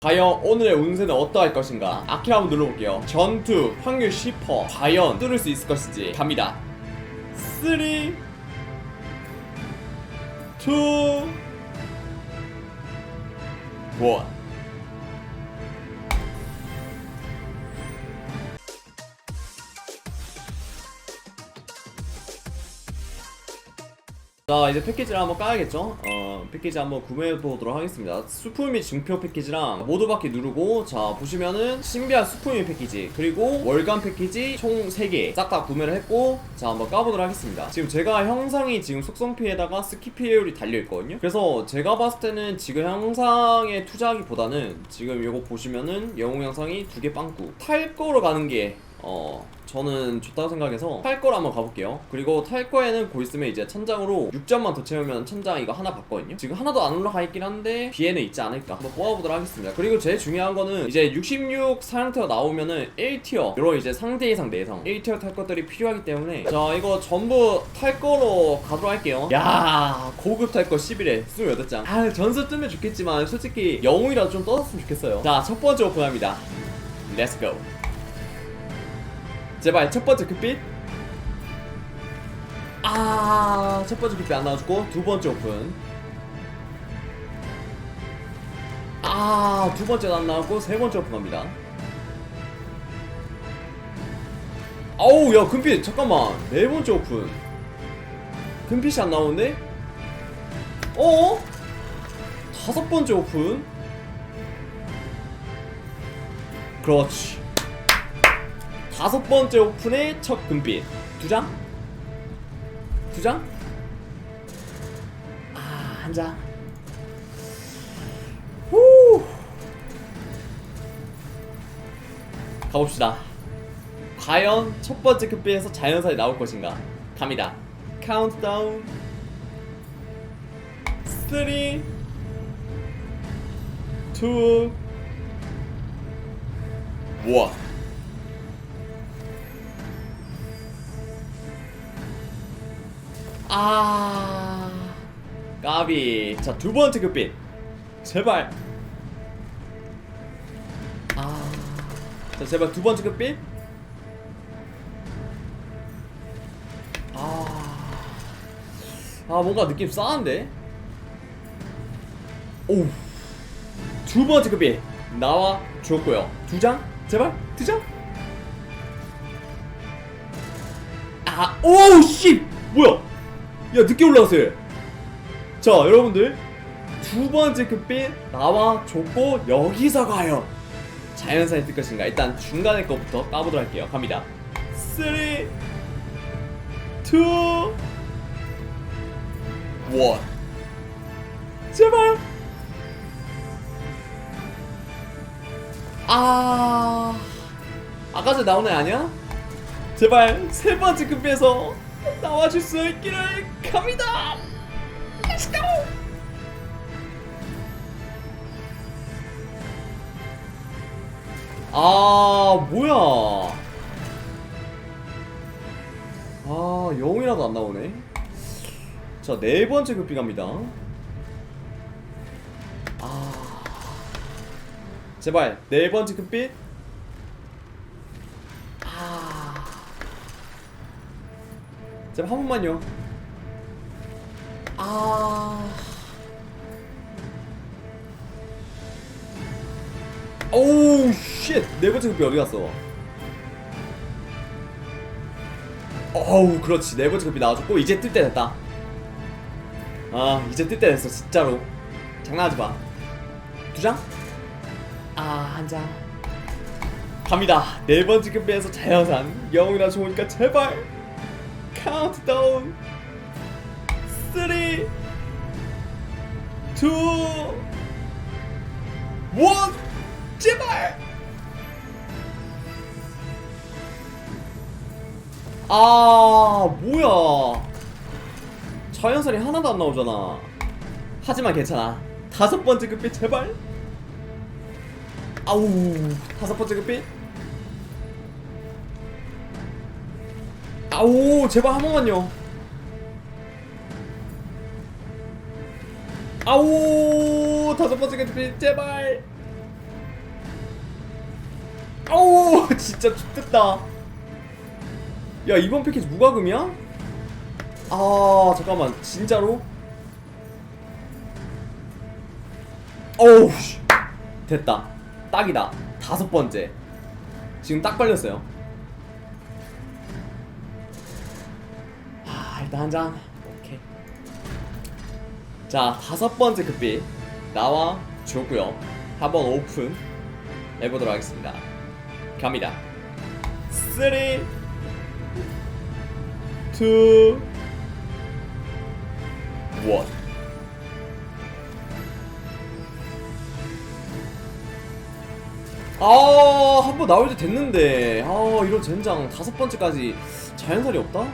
과연 오늘의 운세는 어떠할 것인가? 아키라 한번 눌러볼게요. 전투, 확률 10%. 과연 뚫을 수 있을 것인지 갑니다. 3, 2, 1. 자 이제 패키지를 한번 까야겠죠? 어 패키지 한번 구매해 보도록 하겠습니다. 및 증표 패키지랑 모두 받기 누르고 자 보시면은 신비한 및 패키지 그리고 월간 패키지 총 3개 싹 다 구매를 했고 자 한번 까보도록 하겠습니다. 지금 제가 형상이 지금 속성피에다가 스키피에율이 달려있거든요? 그래서 제가 봤을 때는 지금 형상에 투자하기보다는 지금 요거 보시면은 영웅 형상이 두 개 빵꾸. 탈 거로 가는 게 어, 저는 좋다고 생각해서 탈 거로 한번 가볼게요. 그리고 탈 거에는 곧 있으면 이제 천장으로 6점만 더 채우면 천장 이거 하나 받거든요. 지금 하나도 안 올라가 있긴 한데 뒤에는 있지 않을까. 한번 뽑아보도록 하겠습니다. 그리고 제일 중요한 거는 이제 66 상태가 나오면은 1티어 이런 이제 상대 이상 내성 1티어 탈 것들이 필요하기 때문에 자 이거 전부 탈 거로 가도록 할게요. 야 고급 탈 거 11에 28장. 아 전설 뜨면 좋겠지만 솔직히 영웅이라도 좀 떠났으면 좋겠어요. 자 첫 번째 오픈합니다. 렛츠 고. 제발 첫 번째 큐빛. 아 첫 번째 큐빛 안 나와주고 두 번째 오픈. 아 두 번째도 안 나왔고 세 번째 오픈 갑니다. 아우 야 금빛 잠깐만. 네 번째 오픈. 금빛이 안 나오네 어? 다섯 번째 오픈? 그렇지 다섯 번째 오픈의 첫 금빛 두 장? 두 장? 아, 한 장. 후. 가봅시다. 과연 첫 번째 금빛에서 자연사이 나올 것인가? 갑니다. 카운트다운. 3 2 1 아. 까비. 자 두 번째 급빛 제발. 아자 제발 두 번째 급빛 아, 아 뭔가 느낌 싸한데? 오두 번째 급빛 나와 줬고요. 두 장? 제발? 두장? 아 오우 씨! 뭐야 야 늦게 올라왔어요. 자 여러분들. 두 번째 급빛 나와 줬고 여기서 과연 자연사에 뜰 것인가? 일단 중간에 거부터 까보도록 할게요. 갑니다. 3 2 1 제발. 아 아까 전에 나온 애 아니야? 제발 세 번째 급에서 나와줄 수 있기를 갑니다. Let's go. 아 뭐야? 아 영이라도 안 나오네. 자 네 번째 급비 갑니다. 아 제발 네 번째 급빛. 제발 한 번만요. 아. 오우 쉣! 네 번째 급비 어디 갔어? 어우 그렇지 네 번째 급비 나와줬고 이제 뜰 때 됐다 아 이제 뜰 때 됐어 진짜로 장난하지 마두 장? 아 한 장 갑니다 네 번째 급비에서 자연산 영웅이나 좋으니까 제발 카운트다운 3 2 1 제발! 아 뭐야? 자연살이 하나도 안 나오잖아. 하지만 괜찮아. 다섯 번째 급빛 제발. 아우 다섯 번째 급빛 아우 제발 한 번만요. 아우 다섯 번째 급빛 제발. 진짜 죽겠다. 야 이번 패키지 무과금이야? 아 잠깐만 진짜로? 어우 씨. 됐다. 딱이다. 다섯 번째. 지금 딱 걸렸어요 일단 한 잔 오케이. 자 다섯 번째 급비. 나와 주었고요. 한번 오픈 해보도록 하겠습니다. 갑니다. 3 2 1 아, 한 번 나올 때 됐는데. 아, 이런 젠장 다섯 번째까지 자연살이 없다?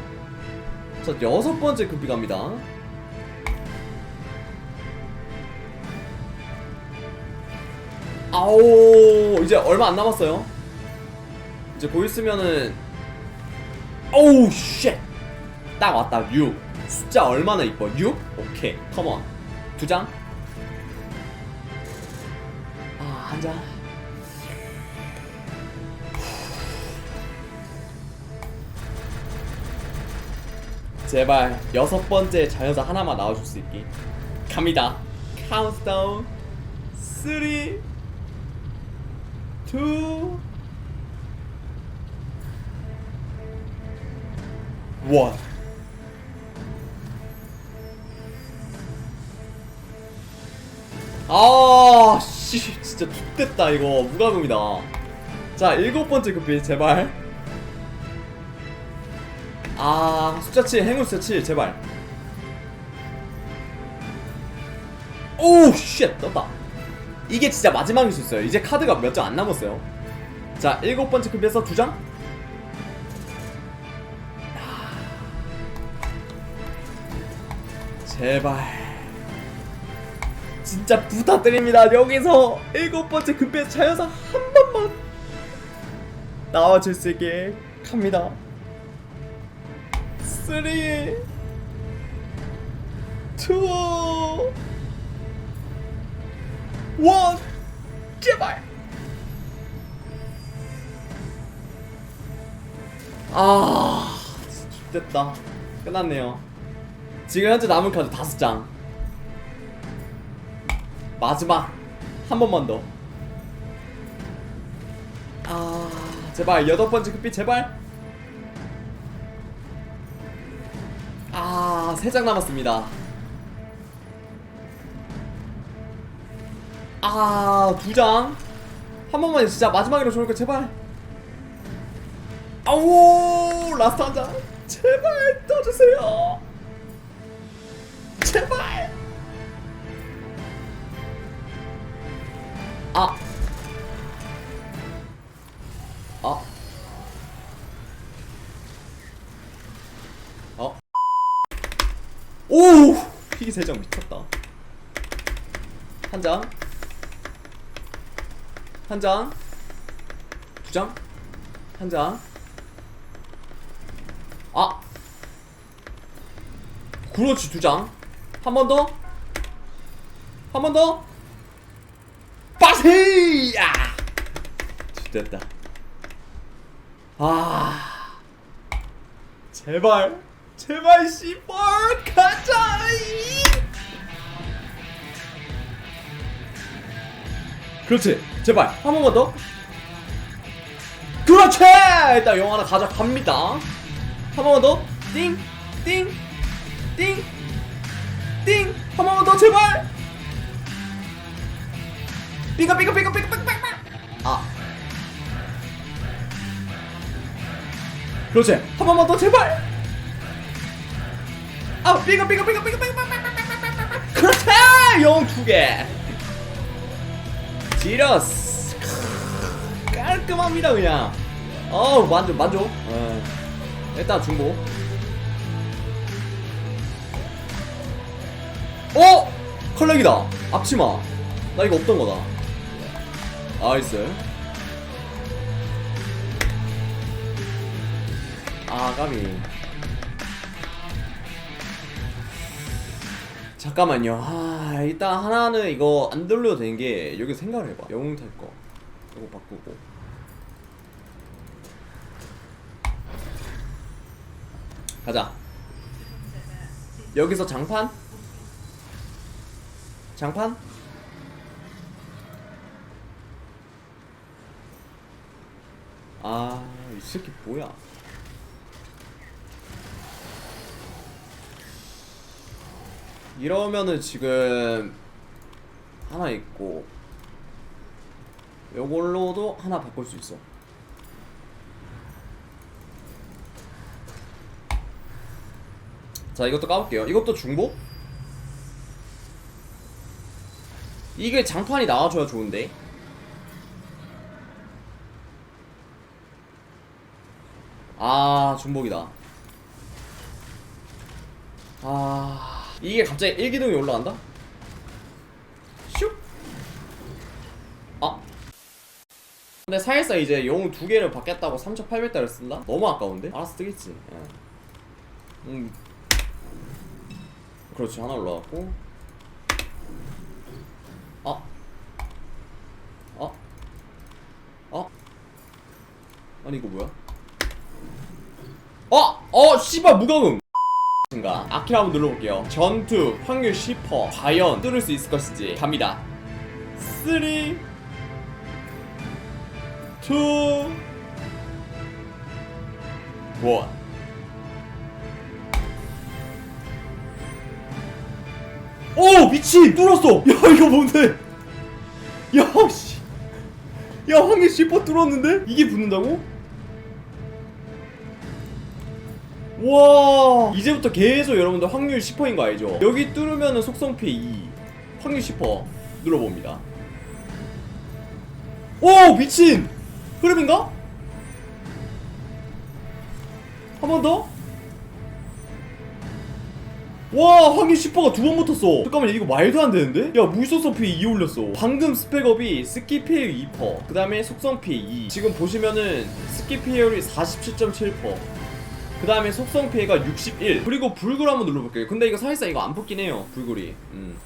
자, 여섯 번째 급비 갑니다. 아오, 이제 얼마 안 남았어요. 이제 곧 있으면은 오우 쉣. 딱 왔다. 6. 숫자 얼마나 이뻐? 6? 오케이. 컴온. 두 장. 아, 한 장. 제발 여섯 번째 자연사 하나만 나와줄 수 있기. 갑니다. 카운트다운 3 2 1 아, 씨, 진짜 X됐다, 이거. 무과금이다. 자, 일곱 번째 급비, 제발. 아, 숫자 7, 행운 숫자 7, 제발. 오우, 쉣, 떴다. 이게 진짜 마지막일 수 있어요. 이제 카드가 몇 장 안 남았어요. 자, 일곱 번째 급비에서 두 장. 아. 제발. 진짜 부탁드립니다. 여기서 일곱 번째 급비의 자연사 한 번만 나와줄 수 있게 갑니다. 3 2 1 제발. 아 됐다. 끝났네요. 지금 현재 남은 카드 다섯 장. 마지막 한 번만 더. 아, 제발. 여덟 번째 급비 제발. 아, 세장 남았습니다. 아, 두 장. 한 번만 진짜 좋을 거 제발. 아우, 라스트 한 장. 제발 떠주세요. 제발. 아. 아. 오! 피기 세장 미쳤다. 한 장. 한 장. 두 장. 한 장. 아. 그렇지, 두 장. 한 번 더. 한 번 더. 빠세! 야! 됐다. 아 제발 제발 씨발 가자 이! 그렇지 제발 한 번만 더. 그렇지! 일단 영 하나 가져갑니다. 한 번만 더띵띵띵띵. 한 번만 더 제발! 삐까 삐까 삐까 삐까 삐까 삐까. 아. 그렇지 한 번만 더 제발 아 삐가 삐가 삐가 삐가 삐가 삐가 그렇지 영 두개 지러스. 깔끔합니다 그냥. 어우 만족 만족. 어. 일단 중고 어? 컬렉이다. 앞치마. 나 이거 없던 거다. 나이스. 아 까비 잠깐만요. 아, 일단 하나는 이거 안 돌려도 되는 게 여기 생각을 해봐. 영웅 탈 거. 이거 바꾸고. 가자. 여기서 장판? 장판? 아, 이 새끼 뭐야? 이러면은 지금 하나 있고 요걸로도 하나 바꿀 수 있어. 자, 이것도 까볼게요. 이것도 중복? 이게 장판이 나와줘야 좋은데. 아, 중복이다. 아, 이게 갑자기 일기둥이 올라간다? 슉! 아. 근데 사실상 이제 영웅 두 개를 받겠다고 3,800달러 쓴다? 너무 아까운데? 알아서 뜨겠지. 예. 음. 그렇지, 하나 올라갔고. 아. 아. 아. 아니, 이거 뭐야? 어! 어! 씨발, 무광음! 인가 아키라 한번 눌러볼게요 전투 확률 10% 과연 뚫을 수 있을 것인지 갑니다 3 2 1 오! 미친! 뚫었어! 야 이거 뭔데? 야 씨. 야 확률 10% 뚫었는데? 이게 붙는다고? 와. 이제부터 계속 여러분들 확률 10%인 거 알죠? 여기 뚫으면은 속성 피해 2 확률 10% 눌러봅니다. 오 미친! 흐름인가? 한 번 더? 와 확률 10%가 두 번 붙었어. 잠깐만 이거 말도 안 되는데? 야 물속성 피해 2 올렸어. 방금 스펙업이 스키 피해 2%그 다음에 속성 피해 2 지금 보시면은 스키 피해율이 47.7% 그 다음에 속성 피해가 61 그리고 불굴 한번 눌러볼게요. 근데 이거 사실상 이거 안 붙긴 해요 불굴이. 음.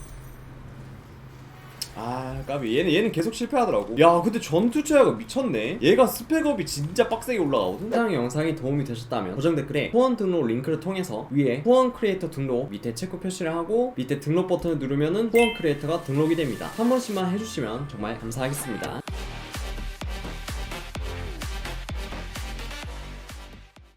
아 까비. 얘는 얘는 계속 실패하더라고. 야 근데 전투 체화가 미쳤네. 얘가 스펙업이 진짜 빡세게 올라가거든 해당 영상이 도움이 되셨다면 고정 댓글에 후원 등록 링크를 통해서 위에 후원 크리에이터 등록 밑에 체크 표시를 하고 밑에 등록 버튼을 누르면은 후원 크리에이터가 등록이 됩니다. 한 번씩만 해주시면 정말 감사하겠습니다